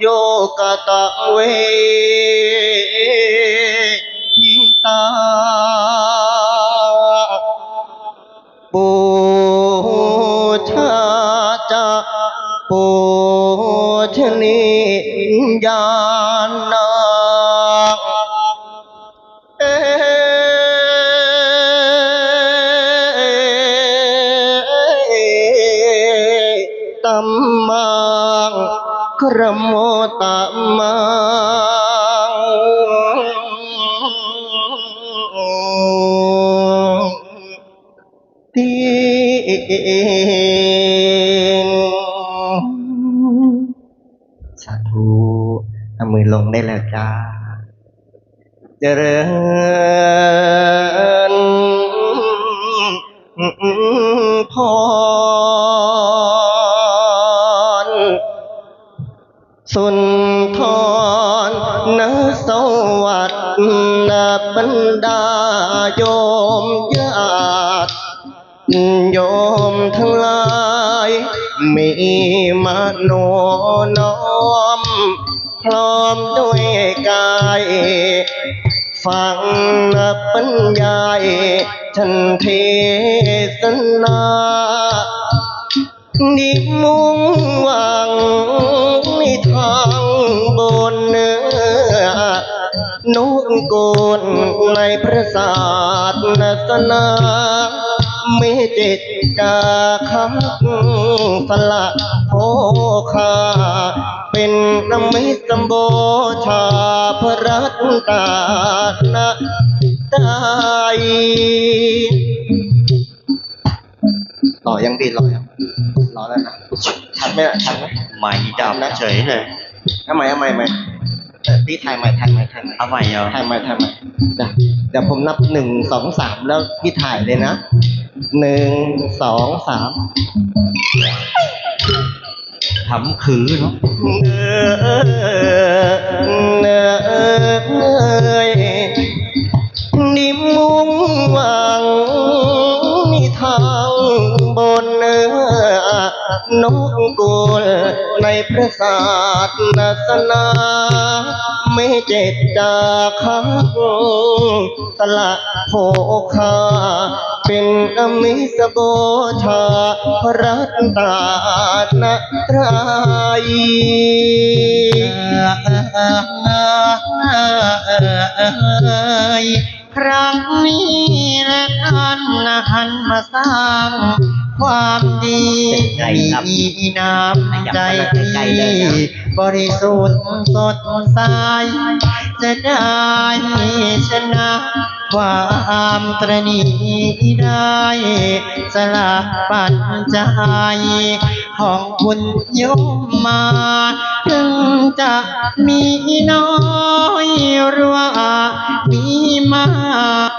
โยก ตมมังทีสาธุเอามือลงได้แล้วจ้า เจริญพร มโนน้อม พร้อมด้วยกาย ฟังบรรยายฉันเทศนานิมุ่งหวังในทางบนเนื้อนุกลในพระศาสนาไม่เจตจาคักสละ คาเป็นนมิสมโบชาพระรัตตานะใจต่อยังดีรอยังรอแล้วนะทันไหมล่ะทันไหมใหม่ดับเฉยเลยทำไมทำไมทำไมเออพี่ถ่ายใหม่ถ่ายใหม่ถ่ายใหม่เอาใหม่เหรอถ่ายใหม่ถ่ายใหม่เดี๋ยวเดี๋ยวผมนับหนึ่งสองสามแล้วพี่ถ่ายเลยนะหนึ่งสองสาม ทำคือเนาะเออเนยนิมุ่งหวังนิทางบนเนื้อนกกุลในพระศาสนาไม่เจตจาคักสละโภคา เป็นอมิสโบชาพระรัตานตรัยครั้งนี้และท่านหันมาสร้างความดีมีน้ำใจที่บริสุทธิ์สดใสจะได้ชนะ ความตรณีได้สละปัจจัยของคุณยมมาถึงจะมีน้อยรือว่ามีมาก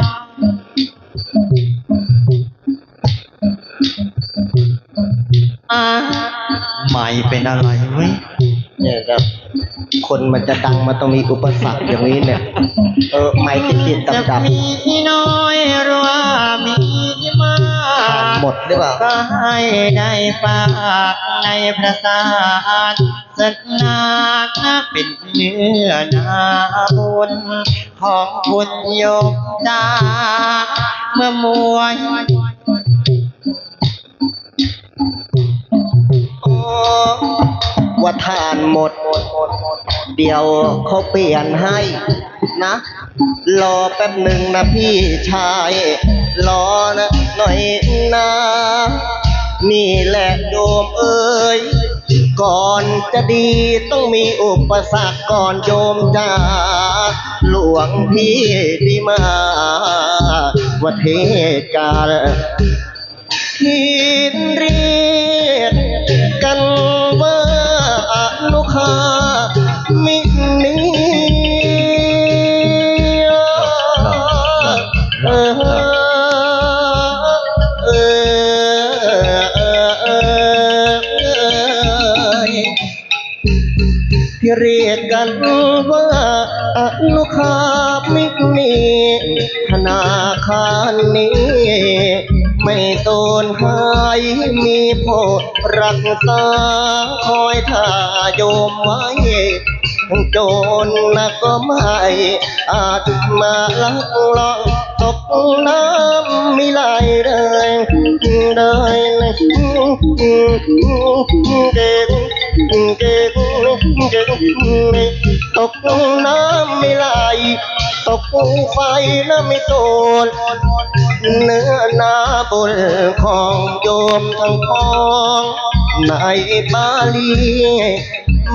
อ่าใหม่เป็นอะไรเว้ยเนี่ยครับ คนมันจะดังมันต้องมีอุปสรรคอย่างนี้เนี่ย เออไม่ติดติดดับจะดับมีน้อยหรือว่ามีมากหมดหรือเปล่า ก็ให้ได้ฝากในพระศารสนานเป็นเนื้อนาบุญของคุณโยมจาเมื่อมวย ว่าทานหมด เดี๋ยวเขาเปลี่ยนให้นะ รอแป๊บหนึ่งนะพี่ชาย รอนะหน่อยนะนี่แหละโยมเอ้ย ก่อนจะดีต้องมีอุปสรรคก่อนโยมจ้าหลวงพี่ดีมาว่าเทศกาลที่เรียกกัน นุคามินีเออที่เรียกกันว่าอนุคามินีธนาคารนี้ ไม่โซนหายมีผู้ รักษาคอยถ่าโยมไว้โจรนะก็ไม่ อาจมาลักลอบตกน้ำไม่ไหลเลยเลยเลยเก่งเก่งเก่งตกน้ำไม่ไหล ตกไฟน้ำไม่โกนเนื้อนาบุญของโยมทั้งพองในบาลี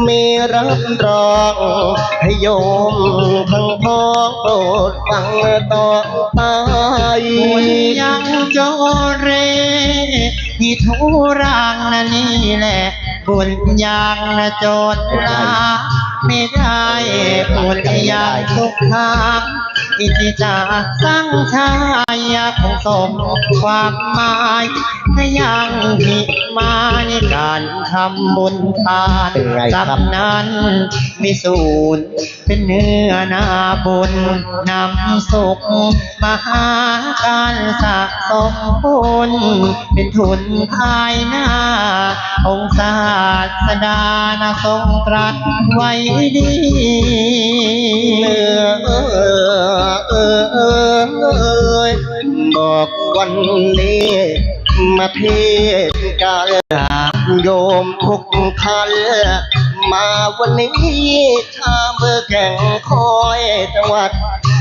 มีรับรองให้โยมทั้งพ้องโปรดฟังต่อไปยังโจเรที่ทุรังนะนี่แหละบุญยังนะโจรลา ไม่ได้บุญยังทุกทาง อิจิจาสร้างชายของสมความหมายให้ยังมีมาในการทำบุญทานเป็นไงครับสับนั้นมีสูตรเป็นเนื้อนาบุญนำสุขมาหาการสะสมบุญเป็นทุนภายหน้า องค์ศาสดานะทรงตรัสไว้ดี เอเออเออเออเอยบอกวันนี้ มาเทศกาลโยมทุกท่านมาวันนี้ชาเบอร์แก่งคอยจังหวัด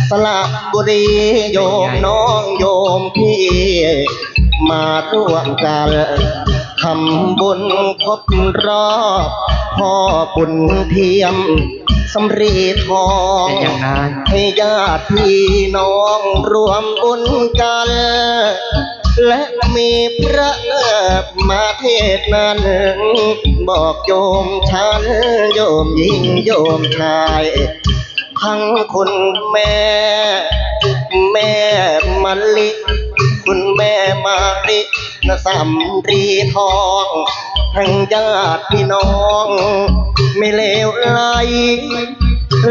สระบุรีโยมน้องโยมพี่ มาร่วมกันำบุญครบรอบพ่อบุญเทียมสำรีทองเป็นอย่างนั้นให้ญาติพี่น้องรวมบุญกัน และมีพระมาเทศน์นั้นบอกโยมฉันโยมหญิงโยมชายทั้งคุณแม่ แม่มะลิ คุณแม่มารินสำรีทองทั้งญาติพี่น้อง ไม่เลวไหล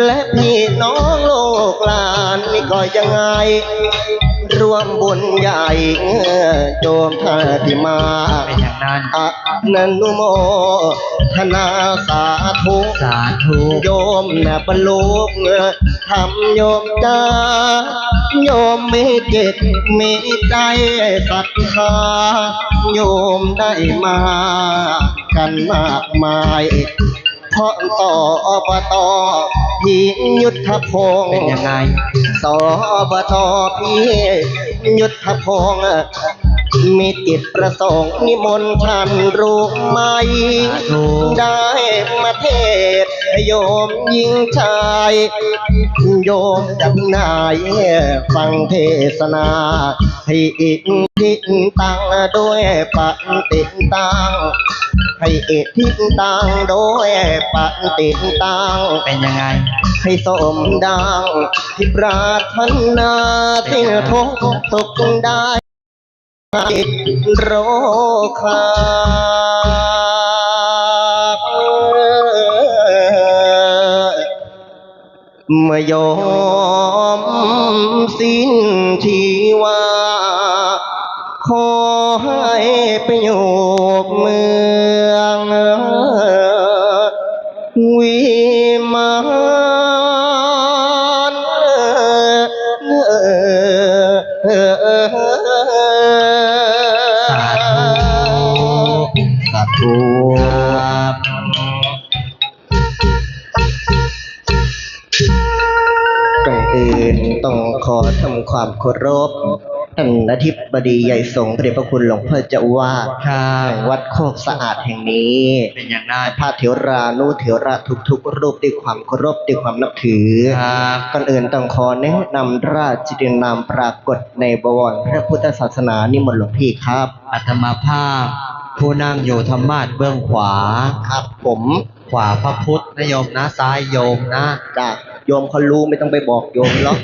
และพี่น้องโลกหลานนี่ก็ยังไง รวมบุญใหญ่โยมท่าที่มาเป็นอย่างนั้นอะนันุโมทนาสาธุสาธุโยมนะบรรลุทำโยมจ้าโยมมีจิตมีใจศรัทธาโยมได้มากันมากมายเพราะต่ออบต พี่ยุทธพงศ์เป็นยังไงสอบทพี่ยุทธพงศ์มีจิตประสงค์นิมนต์ท่านรู้ไหมสาธุได้มาเทศน์ให้โยมยิงชาย โยมดังนายฟังเทศนาให้อิทธิตังโดยปฏิตัง ให้อิทธิตังโดยปฏิตังเป็นยังไง ให้สมดังที่ปรารถนาที่ทุกสุขได้โรคาเมื่อยอมสิ้นชีวาขอให้ไปอยู่ ความเคารพท่านอธิบดีใหญ่สงฆ์พระเดชพระคุณหลวงพ่อเจ้าอาวาดครัแห่บงวัดโคกสะอาดแห่งนี้เป็นอย่างนั้นพระเถรานุเถระทุกๆ รูปด้วยความเคารพด้วยความนับถือครับก่อนอื่นต้องขอแนะนำราชจินามปรากฏในบวรพระพุทธศาสนานิมนต์หลวงพี่ครับอัตมาภาพ ผู้นั่งอยู่ธรรมาสเบื้องขวาครับผมขวาพระพุทธนะโยมนะซ้ายโยมนะจาก โยมเขารู้ไม่ต้องไปบอกโยมหรอก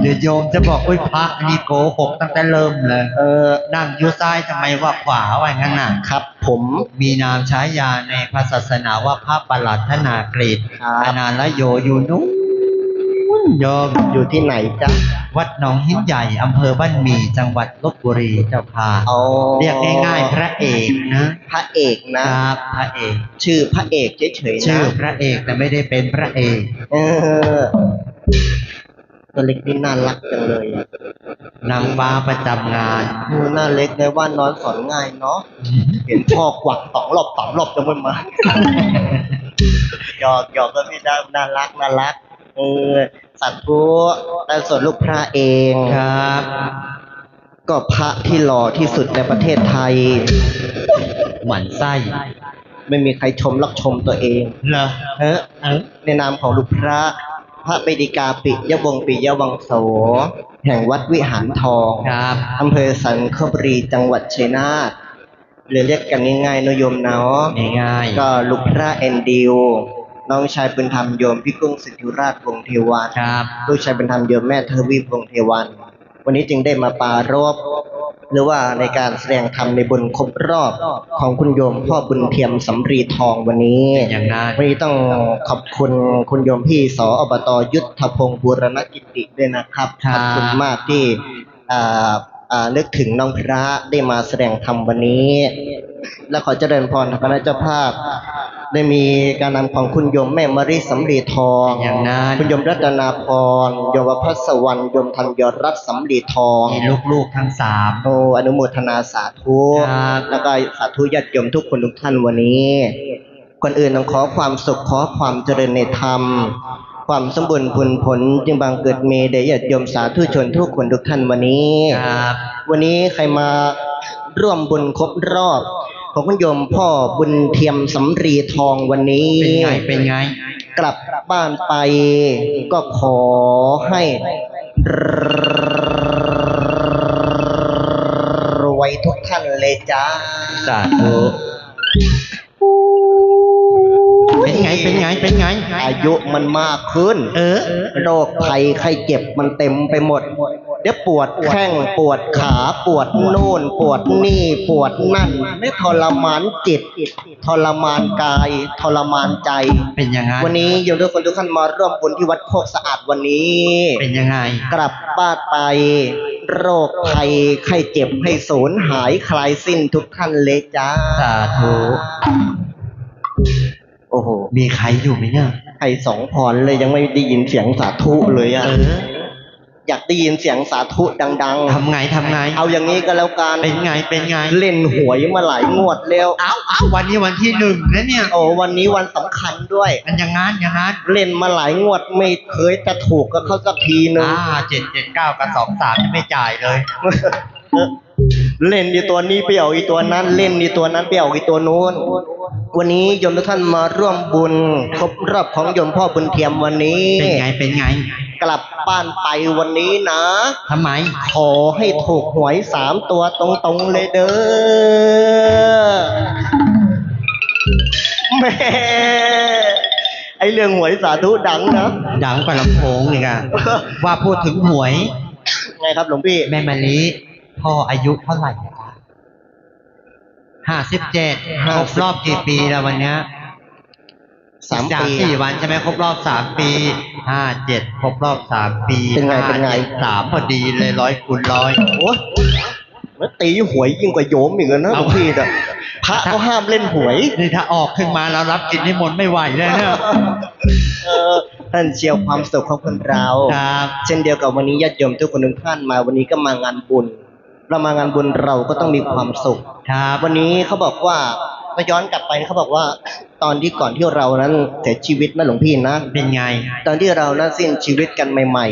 เดี๋ยวโยมจะบอกอุ้ยพระนี่โกหกตั้งแต่เริ่มเลย เออนั่งอยู่ซ้ายทำไมว่าขวาว่างั้นน่ะครับ ผมมีนามฉายาในพระศาสนาว่าพระประหลัดธนากฤษครับอนาลโยอยู่นู้น โยมอยู่ที่ไหนจ๊ะ วัดหนองหินใหญ่อำเภอบ้านหมี่จังหวัดลบบุรีเจ้าค่ะเอาเรียกง่ายๆ พระเอกนะ พระเอกนะ ครับพระเอก ชื่อพระเอกเฉยๆชื่นะอพระเอกแต่ไม่ได้เป็นพระเอกเออตัวเล็กนี่น่ารักจังเลยอะนางฟ้าประจำงาน ดูหน้าเล็กเลยว่านอนสอนง่ายเนาะ เห็นพ่อกวักสองรอบสามรอบจะไม่มา หยอกหยอกก็ไม่ได้น่ารักน่ารักเออ สัตว์ผู้แต่ส่วนลูกพระเองครับ ก็พระที่หล่อที่สุดในประเทศไทย หมั่นไส้ ไม่มีใครชมรักชมตัวเองเหรอเออเออในนามของลูกพระ พระเบดิกาปิยวงศ์ปิยวังโส แห่งวัดวิหารทองครับอำเภอสันคบุรีจังหวัดชัยนาทหรือเรียกกันง่ายๆนโยมเนาะง่ายๆก็ลูกพระเอ็นดิว น้องชายเป็นธรรมโยมพี่กุ้งสิทธิราชวงศ์เทวันครับ ลูกชายเป็นธรรมโยมแม่เทวีวงศ์เทวันวันนี้จึงได้มาปรารบหรือว่าในการแสดงธรรมในบุญครบรอบของคุณโยมพ่อบุญเทียมสำรีทองวันนี้เป็นอย่างนั้นวันนี้ต้องขอบคุณคุณโยมพี่สออบตยุทธพงศ์บูรณกิติด้วยนะครับครับขอบคุณมากที่อ่าอ่านึกถึงน้องพระได้มาแสดงธรรมวันนี้ และขอเจริญพรทางคณะเจ้าภาพ ได้มีการนำของคุณโยมแม่มริสำลีทองอย่างนั้นคุณโยมรัตนาพรโยมพัสวรรณโยมธัญรัตน์สำลีทองมีลูกๆทั้งสามโอ้อนุโมทนาสาธุครับแล้วก็สาธุญาติโยมทุกคนทุกท่านวันนี้ก่อนอื่นต้องขอความสุขขอความเจริญในธรรม ความสมบูรณ์ผลผลจึงบังเกิดมีแด่ญาติโยมสาธุชนทุกคนทุกท่านวันนี้ครับวันนี้ใครมาร่วมบุญครบรอบ ของคุณโยมพ่อบุญเทียมสำรีทองวันนี้ เป็นไง เป็นไง กลับบ้านไปก็ขอให้รวยทุกท่านเลยจ้า สาธุ เป็นไง เป็นไง เป็นไง อายุมันมากขึ้น เออ โรคภัยไข้เจ็บมันเต็มไปหมดเดี๋ยวปวดแข้งปวดขาปวดโน่น ปวดนี่ปวดนั่นไม่ทรมานจิต ทรมานกาย ทรมานใจเป็นยังไงวันนี้โยมทุกคนทุกท่านมาร่วมบุญที่วัดโคกสะอาดวันนี้ เป็นยังไง กลับบ้านไปโรคภัยไข้เจ็บให้สูญหายคลายสิ้นทุกท่านเลยจ้าสาธุโอ้โหมีใครอยู่ไหมเนี่ยไอ้สองพรเลยยังไม่ได้ยินเสียงสาธุเลยอะเอออยากได้ยินเสียงสาธุดัง ทำไงทำไง ๆ เอาอย่างนี้ก็แล้วกันเป็นไงเป็นไงเล่นหวยมาหลายงวดแล้วเอ้าเอ้าวันนี้วันที่หนึ่งนะเนี่ยโอ้วันนี้วันสำคัญด้วย มันอย่างงั้นอย่างงั้นเล่นมาหลายงวดไม่เคยจะถูกกับเขาสักทีนึงอ่าเจ็ดเจ็ดเก้ากับสองสามยังไม่จ่ายเลย เล่นอีตัวนี้ไปเอาอีตัวนั้น เล่นอีตัวนั้นไปเอาอีตัวนู้น วันนี้โยมทุกท่านมาร่วมบุญครบรอบของโยมพ่อบุญเทียมวันนี้ เป็นไงเป็นไง กลับบ้านไปวันนี้นะทำไม ขอให้ถูกหวยสามตัวตรงๆเลยเด้อแม่ไอเรื่องหวยสาธุดังนะดังกว่าลำโพงอีกอะว่าพูดถึงหวย ไงครับหลวงพี่แม่มะลิ พ่ออายุเท่าไหร่อะจ๊ะห้าสิบเจ็ดครบรอบกี่ปีแล้ววันเนี้ยสามจากปีสี่วันใช่ไหมครบรอบสามปีห้าเจ็ดครบรอบสามปีเป็นไงเป็นไงห้าจ็ดสามพอดีเลยร้อยคูณร้อยโอ้แล้วตีหวยยิ่งกว่าโยมอีกอะนะหลวงพี่น่ะพระเขาห้ามเล่นหวย นี่ถ้าออกขึ้นมาแล้วรับกินนิมนต์ไม่ไหวเลยเนี่ยเออท่านเชียวความสุขของคนเราครับเช่นเดียวกับวันนี้ญาติโยมทุกคนทุกท่านมาวันนี้ก็มางานบุญ เรามางานบุญเราก็ต้องมีความสุข ครับวันนี้เขาบอกว่าก็ย้อนกลับไปเขาบอกว่า ตอนที่ก่อนที่เรานั้นเสียชีวิตนะหลวงพี่นะเป็นไง ตอนที่เรานั้นสิ้นชีวิตกันใหม่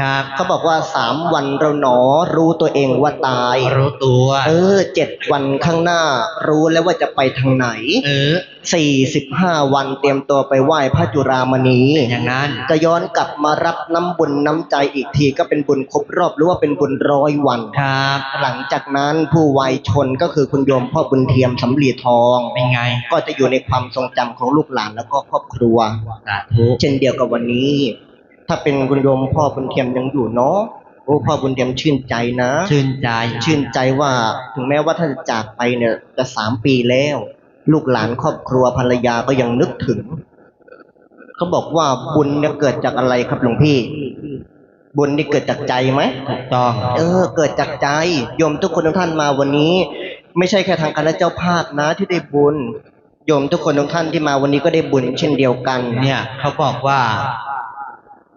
ครับๆเขาบอกว่าสามวันเราหนอรู้ตัวเองว่าตาย รู้ตัว เออเจ็ดวันข้างหน้า รู้แล้วว่าจะไปทางไหน เออสี่สิบห้าวันเตรียมตัวไปไหว้พระจุรามณีอย่างนั้นก็ย้อนกลับมารับน้ำบุญน้ำใจอีกทีก็เป็นบุญครบรอบหรือว่าเป็นบุญร้อยวันครับ หลังจากนั้นผู้วัยชนก็คือคุณโยมพ่อบุญเทียมสำลีทองเป็นไง ก็จะอยู่ในความทรงจำของลูกหลานแล้วก็ครอบครัวสาธุเช่นเดียวกับวันนี้ ถ้าเป็นคุณโยมพ่อบุญเทียมยังอยู่เนาะโอ้พ่อบุญเทียมชื่นใจนะ ชื่นใจชื่นใจว่าถึงแม้ว่าท่านจะจากไปเนี่ยจะสามปีแล้ว ลูกหลานครอบครัวภรรยาก็ยังนึกถึงเขาบอกว่าบุญเนี่ยเกิดจากอะไรครับหลวงพี่ บุญนี่เกิดจากใจไหมถูกต้อง เออ เกิดจากใจโยมทุกคนทุกท่านมาวันนี้ ไม่ใช่แค่ทางคณะเจ้าภาพนะ ที่ได้บุญโยมทุกคนทุกท่านที่มาวันนี้ก็ได้บุญเช่นเดียวกัน เนี่ยเขาบอกว่า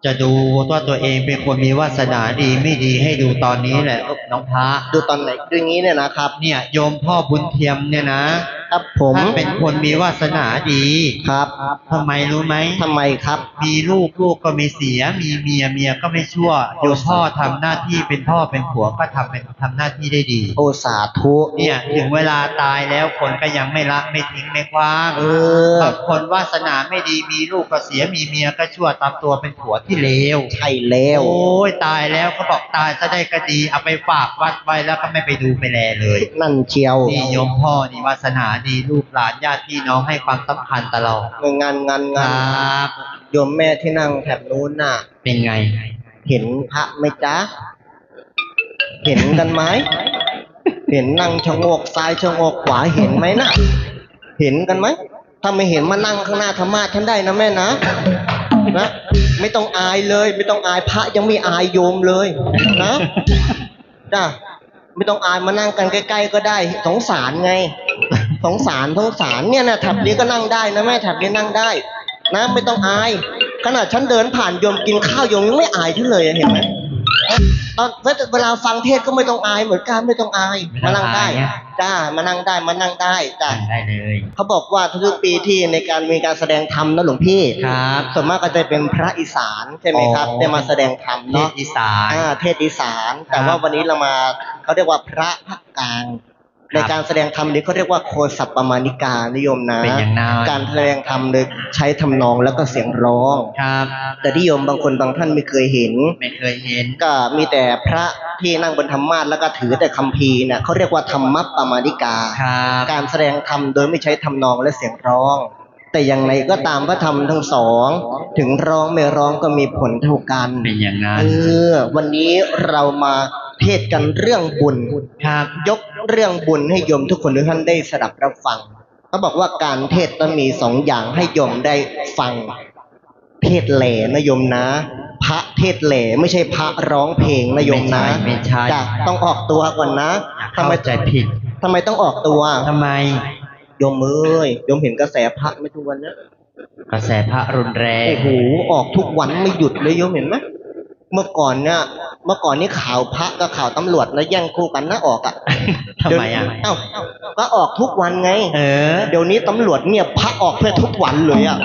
จะดูว่าตัวเองเป็นคนมีวาสนาดีไม่ดีให้ดูตอนนี้แหละน้องพระดูตอนไหนดูอย่างนี้เนี่ยนะครับ เนี่ยโยมพ่อบุญเทียมเนี่ยนะ ครับผมท่านเป็นคนมีวาสนาดีครับทำไมรู้ไหมทำไมครับ มีลูกลูกก็ไม่เสีย มีเมียเมียก็ไม่ชั่วโยมพ่อทำหน้าที่เป็นพ่อเป็นผัวก็ทำเป็นทำหน้าที่ได้ดี โอสาธุเนี่ยถึงเวลาตายแล้วคนก็ยังไม่ละไม่ทิ้งไม่คว้างเออ บางคนวาสนาไม่ดีมีลูกก็เสียมีเมียก็ชั่วตามตัวเป็นผัวที่เลวใช่แล้วโอ้ยตายแล้วเขาบอกตายจะได้ก็ดีเอาไปฝากวัดไว้แล้วก็ไม่ไปดูไปแลเลย นั่นเชียว นี่โยมพ่อนี่วาสนาดีลูกหลานญาติพี่น้องให้ความสำคัญตลอดงานงานคงารันบโยมแม่ที่นั่งแถบนู้นน่ะ เป็นไง เห็นพระไหมจ๊ะ เห็นกันไหม เห็นนั่งชะโงกซ้ายชะโงกขวาเห็นไหมนะเห็นกันไหม ถ้าไม่เห็นมานั่งข้างหน้าธรรมาสฉันได้นะแม่นะ นะ ไม่ต้องอายเลย ไม่ต้องอายพระยังไม่อายโยมเลยนะจ้ะไม่ต้องอายมานั่งกันใกล้ ๆ ก็ได้ สงสารไง สงสารสงสารเนี่ยนะแถบนี้ก็นั่งได้นะแม่แถบนี้นั่งได้ นะไม่ต้องอาย ขนาดฉันเดินผ่านโยมกินข้าวโยมยังไม่อายฉันเลยอะเห็นไหมตอนเวลาฟังเทศก็ไม่ต้องอายเหมือนกันไม่ต้องอายไม่มาต้นั่องงได้อายอะจ้ามานั่งได้มานั่งได้จ้าได้เลยเขาบอกว่าทุกๆปีที่ในการมีการแสดงธรรมนะหลวงพี่ครับส่วนมากก็จะเป็นพระอีสานใช่ไหมครับอ๋อได้มาแสดงธรรมเทศเนาะอีสานอ่าเทศอีสาน แต่ครับว่าวันนี้เรามาเขาเรียกว่าพระภาคกลางครับ ในการแสดงธรรมนี้เขาเรียกว่าโคสัปปมานิกานิยมนะเป็นอย่างนั้นการแสดงธรรมโดยใช้ทำนองแล้วก็เสียงร้องครับแต่ที่โยมบางคนบางท่านไม่เคยเห็น ไม่เคยเห็น ก็มีแต่พระที่นั่งบนธรรมาสแล้วก็ถือแต่คัมภีร์เนี่ยเขาเรียกว่าธรรมปมานิกาครับการแสดงธรรมโดยไม่ใช้ทำนองและเสียงร้อง แต่อย่างไรก็ตามพระธรรมทั้งสอง ถึงร้องไม่ร้องก็มีผลเท่ากันเป็นอย่างนั้นเออวันนี้เรามา เทศกันเรื่องบุญครับยกเรื่องบุญให้โยมทุกคนทุกท่านได้สดับรับฟังเขาบอกว่าการเทศต้องมีสองอย่างให้โยมได้ฟัง เทศแหล่นะโยมนะ พระเทศแหล่ไม่ใช่พระร้องเพลงนะโยมนะไม่ใช่ไม่ใช่จ้ะต้องออกตัวก่อนนะอย่าทำไมเข้าใจผิดทำไมต้องออกตัวทำไมโยมเอ้ยโยมเห็นกระแสพระไหม่ทุกวันเนี้ยกระแสพระรุนแรงโอ้โหออกทุกวันไม่หยุดเลยโยมเห็นไหม เมื่อก่อนเนี่ยเมื่อก่อนนี่ข่าวพระกับข่าวตำรวจแล้วแย่งคู่กันนะออกอะทำไมอะเอ้าก็ออกทุกวันไง เออ เดี๋ยวนี้ตำรวจเนี่ยพระออกเพื่อทุกวันเลยอะ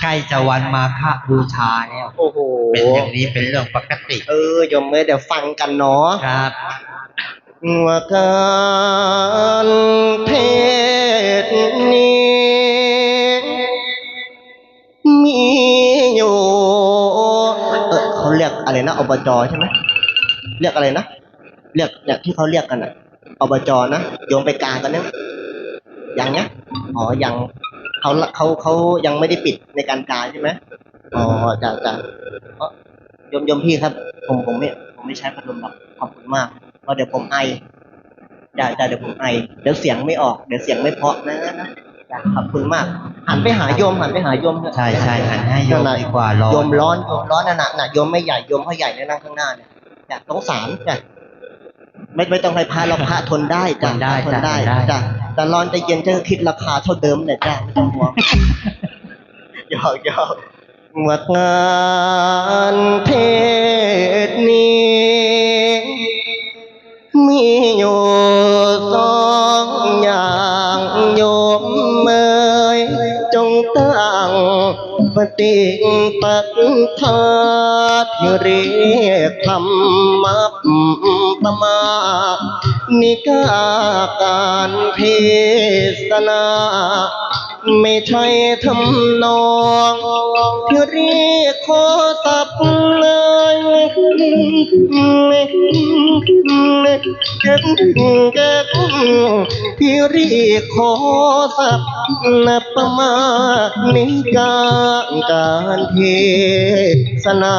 ใกล้จะวันมาฆบูชาแล้วโอ้โหเป็นอย่างนี้เป็นเรื่องปกติ เออโยมเอ้ยเดี๋ยวฟังกันเนาะครับว่าการเท นะอบจใช่ไหมเรียกอะไรนะเรียกเนี่ยที่เขาเรียกกันอะอบจนะโยมไปกลางกันเนี่ยยังเนี้ยอ๋อยังเขาเขาเขายังไม่ได้ปิดในการกลางใช่ไหมอ๋อจ้ะจ้ะเออโยมโยมพี่ครับ ผมผมไม่ผมไม่ใช้พัดลมหรอกขอบคุณมากเพราะเดี๋ยวผมไอจ้ะจ้ะเดี๋ยวผมไอเดี๋ยวเสียงไม่ออกเดี๋ยวเสียงไม่เพาะนะนะ ขอบคุณมาก หันไปหาโยมหันไปหาโยมเถอะใช่ใช่หันให้โยมนั่นน่ะดีกว่าร้อนโยมร้อนโยมร้อนน่ะนะน่ะโยมไม่ใหญ่โยมเขาใหญ่เนี่ยนั่งข้างหน้าเนี่ยจ้ะสงสารจ้ะไม่ไม่ต้องให้พระเราพระทนได้จ้ะทนได้ทนได้จ้ะทนได้จ้ะแต่ร้อนใจะเย็นจะคิดราคาเท่าเดิมเนี่ยจ้ะไม่ต้องห่วงหยอกหยอกวัดงานเทศนี้ มีอยู่ ปฏิปักทาที่เรียกธรรมะปมา นิกาการเทศนา ไม่ใช่ทำนองที่เรียกขอสับเลย ที่เรียกขอสับนับประมาณนิกาการเทศนา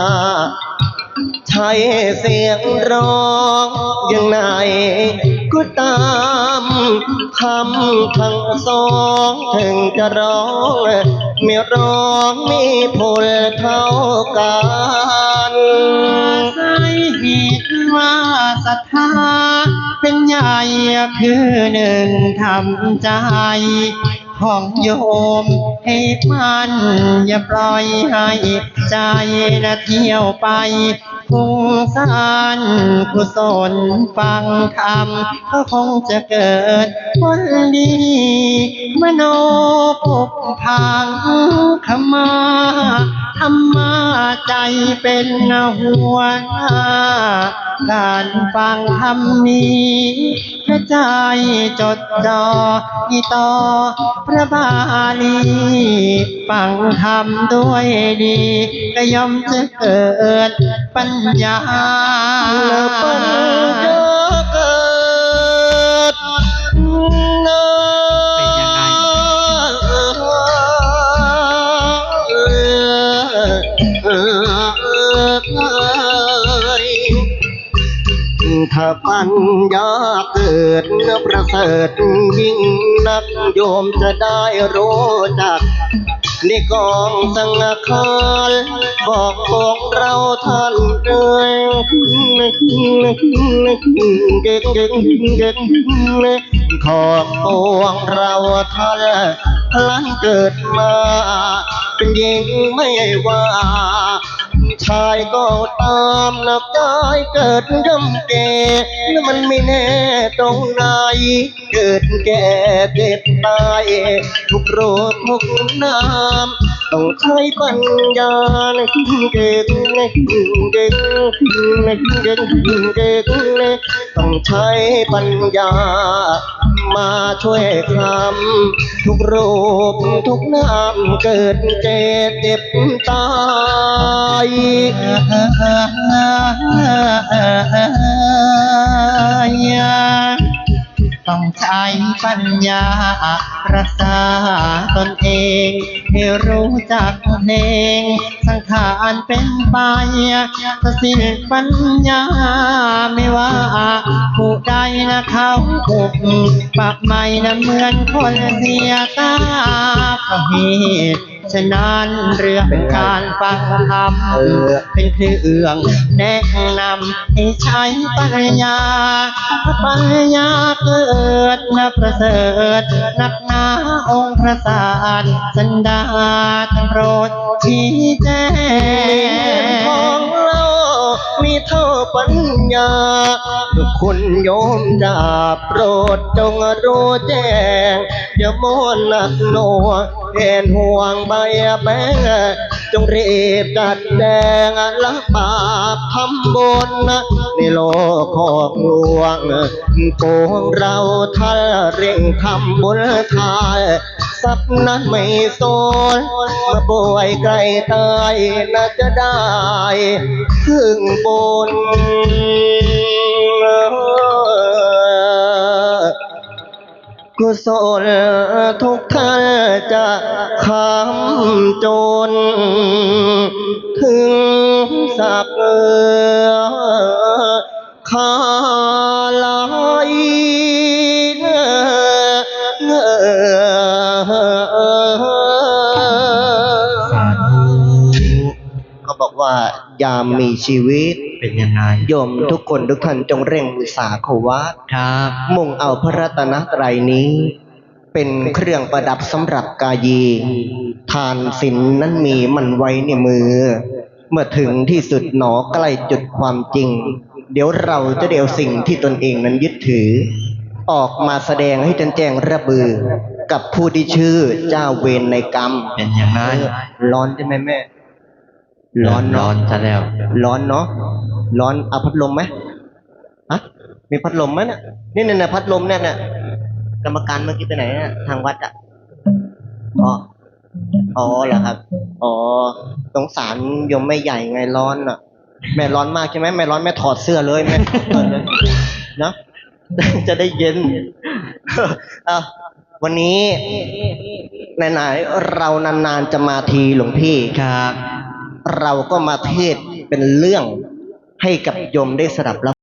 ใช้เสียงร้องอย่างไหนก็ตามคำทั้งสองถึงจะร้องไม่ร้องมีผลเท่ากันสาศรัทธาเป็นใหญ่คือหนึ่งทำใจ ของโยมให้มันอย่าปล่อยให้ใจนะเที่ยวไปฟุ้งซ่านกุศลฟังธรรมก็คงจะเกิดผลดี มโนปุกพังขมาธรรมาใจเป็นหัวหน้า การฟังธรรมนี้กระจายจดจ่ออีต่อพระบาลีฟังธรรมด้วยดีก็ย่อมจะเกิดปัญญา ถ้าปัญญาเกิดประเสริฐยิ่งนักโยมจะได้รู้จักในกองสังฆารบอกบอกเราท่านเอ่ยเก่งเก่งเก่งขอบปวงเราท่านพลันเกิดมา เป็นหญิงไม่ว่าายก็ตามหนับได้เกิดย่ำแก่แล้วมันไม่แน่ตรงไหนเกิดแก่เจ็บตายทุกโรคทุกน้ำ ต้องใช้ปัญญาเก่งเก่งเก่งเก่งเก่งต้องใช้ปัญญา มาช่วยคำทุกโรคทุกน้ำเกิดแก่เจ็บตายต้องใช้ปัญญารักษาตนเอง ไม่รู้จักเพลง สังขารเป็นไปถ้าสิ้นปัญญา ไม่ว่าผู้ใดนะเขาอุกปากไม่นะเหมือนคนเสียตาเพราะเหตุ ฉะนั้นเรื่องการฟังธรรมเป็นเครื่องแนะนำให้ใช้ปัญญาถ้าปัญญาเกิดนะประเสริฐนักหนาองค์พระสารสันดาทั้งโปรดชี้แจขงองเรามีเท่าปัญญาทุกคนโยมจะโปรดจงรู้แจ้งอย่ามัวหนักหน่วง แทนห่วงใบแบงจงรีบจัดแจงละบาปทำบุญในโลกของหลวงโกงเราท่านเร่งทำบุญทายทรัพย์นั้นไม่โซนมาป่วยใกล้ตายน่าจะได้พึ่งบุญ กุศลทุกท่านจะคำจน ถึงสักเอือขาลายเงอสาธุเขาบอกว่ายามมีชีวิต เป็นยังไงโยมทุกคนทุกท่านจงเร่งอุตสาขวัตครับมุ่งเอาพระรัตนตรัยนี้ เป็นเครื่องประดับสำหรับกายี ทานศีลนนั้นมีมันไว้ในมือ เมื่อถึงที่สุดหนอใกล้จุดความจริง เดี๋ยวเราจะเดียวสิ่งที่ตนเองนั้นยึดถือ ออกมาแสดงให้จนแจ้งระบือ กับผู้ที่ชื่อเจ้าเวรในกรรมเป็นอย่างนั้นร้อนใช่ไหมแม่ ร้ร้ออนนเนร้อะอนซะแล้ว ร้อนเนาะร้อนเอาพัดลมไหมฮะมีพัดลมไหมเนี่ยนี่เนี่ยพัดลมเนี่ยเนี่ยกรรมการเมื่อกี้ไปไหนเนี่ยทางวัดอะอ๋ออ๋อเหรอครับ อ๋อสงสารโยมไม่ใหญ่ไงร้อนอะ แม่ร้อนมากใช่ไหมแม่ร้อนแม่ถอดเสื้อเลยแม่ถอดเสื้อเลยนะจะได้เย็นอะวันนี้ไหนๆเรานานๆจะมาทีหลวงพี่ครับ เราก็มาเทศเป็นเรื่องให้กับโยมได้สดับรับ